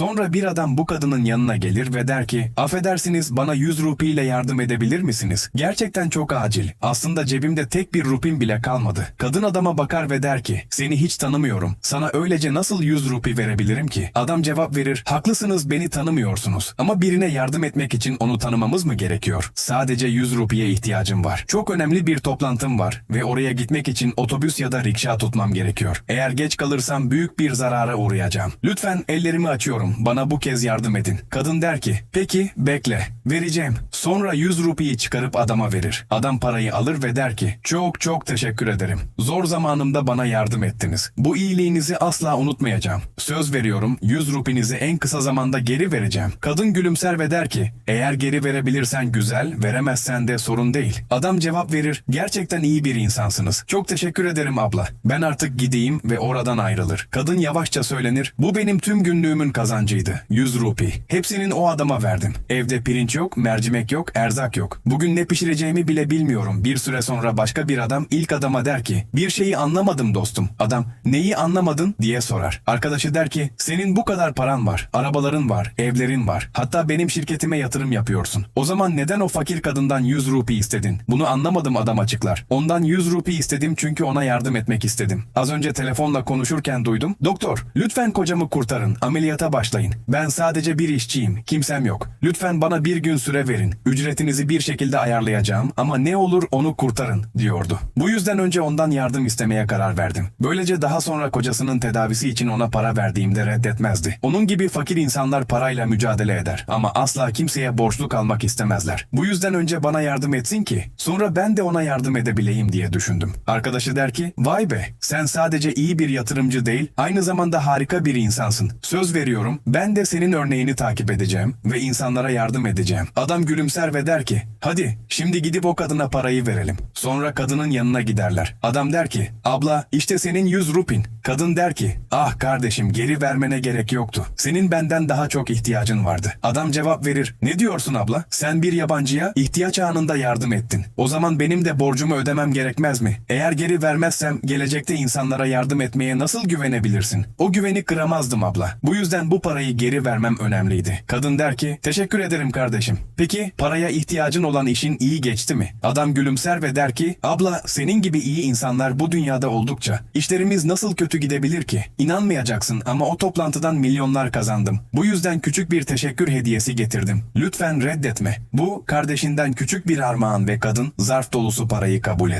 Sonra bir adam bu kadının yanına gelir ve der ki affedersiniz bana 100 rupi ile yardım edebilir misiniz? Gerçekten çok acil. Aslında cebimde tek bir rupim bile kalmadı. Kadın adama bakar ve der ki seni hiç tanımıyorum. Sana öylece nasıl 100 rupi verebilirim ki? Adam cevap verir haklısınız beni tanımıyorsunuz. Ama birine yardım etmek için onu tanımamız mı gerekiyor? Sadece 100 rupiye ihtiyacım var. Çok önemli bir toplantım var ve oraya gitmek için otobüs ya da rikşa tutmam gerekiyor. Eğer geç kalırsam büyük bir zarara uğrayacağım. Lütfen ellerimi açıyorum. Bana bu kez yardım edin. Kadın der ki peki bekle vereceğim. Sonra 100 rupiyi çıkarıp adama verir. Adam parayı alır ve der ki çok çok teşekkür ederim. Zor zamanımda bana yardım ettiniz. Bu iyiliğinizi asla unutmayacağım. Söz veriyorum 100 rupinizi en kısa zamanda geri vereceğim. Kadın gülümser ve der ki eğer geri verebilirsen güzel veremezsen de sorun değil. Adam cevap verir gerçekten iyi bir insansınız. Çok teşekkür ederim abla. Ben artık gideyim ve oradan ayrılır. Kadın yavaşça söylenir bu benim tüm günlüğümün kazancıydı. 100 rupi. Hepsinin o adama verdim. Evde pirinç yok, mercimek yok, erzak yok. Bugün ne pişireceğimi bile bilmiyorum. Bir süre sonra başka bir adam ilk adama der ki bir şeyi anlamadım dostum. Adam neyi anlamadın diye sorar. Arkadaşı der ki senin bu kadar paran var, arabaların var, evlerin var. Hatta benim şirketime yatırım yapıyorsun. O zaman neden o fakir kadından 100 rupi istedin? Bunu anlamadım adam açıklar. Ondan 100 rupi istedim çünkü ona yardım etmek istedim. Az önce telefonla konuşurken duydum. Doktor lütfen kocamı kurtarın. Ameliyata başlayın. Ben sadece bir işçiyim. Kimsem yok. Lütfen bana bir gün süre verin. Ücretinizi bir şekilde ayarlayacağım ama ne olur onu kurtarın diyordu. Bu yüzden önce ondan yardım istemeye karar verdim. Böylece daha sonra kocasının tedavisi için ona para verdiğimde reddetmezdi. Onun gibi fakir insanlar parayla mücadele eder ama asla kimseye borçlu kalmak istemezler. Bu yüzden önce bana yardım etsin ki sonra ben de ona yardım edebileyim diye düşündüm. Arkadaşı der ki vay be sen sadece iyi bir yatırımcı değil aynı zamanda harika bir insansın. Söz veriyorum ben de senin örneğini takip edeceğim ve insanlara yardım edeceğim. Adam gülümser ve der ki hadi şimdi gidip o kadına parayı verelim. Sonra kadının yanına giderler. Adam der ki abla işte senin 100 rupin. Kadın der ki ah kardeşim geri vermene gerek yoktu. Senin benden daha çok ihtiyacın vardı. Adam cevap verir ne diyorsun abla? Sen bir yabancıya ihtiyaç anında yardım ettin. O zaman benim de borcumu ödemem gerekmez mi? Eğer geri vermezsem gelecekte insanlara yardım etmeye nasıl güvenebilirsin? O güveni kıramazdım abla. Bu yüzden bu parayı geri vermem önemliydi. Kadın der ki teşekkür ederim kardeşim. Peki paraya ihtiyacın olan işin iyi geçti mi? Adam gülümser ve der ki abla senin gibi iyi insanlar bu dünyada oldukça işlerimiz nasıl kötü gidebilir ki? İnanmayacaksın ama o toplantıdan milyonlar kazandım. Bu yüzden küçük bir teşekkür hediyesi getirdim. Lütfen reddetme. Bu kardeşinden küçük bir armağan ve kadın zarf dolusu parayı kabul eder.